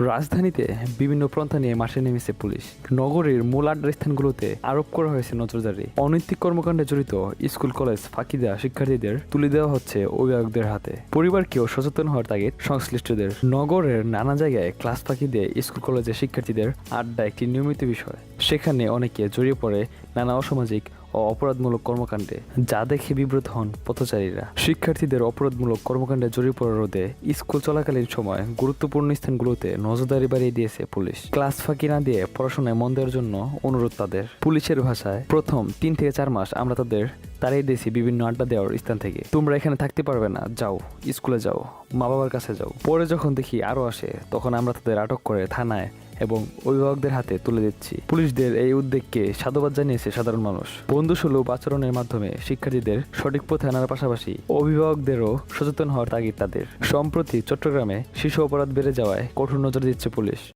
রাজধানীতে বিভিন্ন পন্থা নিয়ে মাঠে নেমেছে পুলিশ। নগরীর মূল আড্ডার স্থানগুলোতে আরোপ করা হয়েছে নজরদারি। অনৈতিক কর্মকাণ্ডে জড়িত স্কুল, কলেজ ফাঁকি দেওয়া শিক্ষার্থীদের তুলে দেওয়া হচ্ছে অভিভাবকদের হাতে। পরিবারকেও সচেতন হওয়ার তাগিদ সংশ্লিষ্টদের। নগরের নানা জায়গায় ক্লাস ফাঁকি দিয়ে স্কুল, কলেজের শিক্ষার্থীদের আড্ডা একটি নিয়মিত বিষয়। সেখানে অনেকে জড়িয়ে পড়ে নানা অসামাজিক ও অপরাধমূলক কর্মকাণ্ডে, যা দেখে বিব্রত হন পথচারীরা। শিক্ষার্থীদের অপরাধমূলক কর্মকাণ্ডে জড়িয়ে পড়া রোধে স্কুল চলাকালীন সময় গুরুত্বপূর্ণ স্থানগুলোতে নজরদারি বাড়িয়ে দিয়েছে পুলিশ। ক্লাস ফাঁকি না দিয়ে পড়াশোনায় মন দেওয়ার জন্য অনুরোধ তাদের। পুলিশের ভাষায়, প্রথম তিন থেকে চার মাস আমরা তাদের তাড়িয়ে দিয়েছি বিভিন্ন আড্ডা দেওয়ার স্থান থেকে। তোমরা এখানে থাকতে পারবে না, যাও, স্কুলে যাও মা বাবার কাছে যাও। পরে যখন দেখি আরও আসে, তখন আমরা তাদের আটক করে থানায় এবং অভিভাবকদের হাতে তুলে দিচ্ছি। পুলিশদের এই উদ্যোগকে সাধুবাদ জানিয়েছে সাধারণ মানুষ। বন্ধুসুলভ আচরণের মাধ্যমে শিক্ষার্থীদের সঠিক পথে আনার পাশাপাশি অভিভাবকদেরও সচেতন হওয়ার তাগিদ তাদের। সম্প্রতি চট্টগ্রামে শিশু অপরাধ বেড়ে যাওয়ায় কঠোর নজর দিচ্ছে পুলিশ।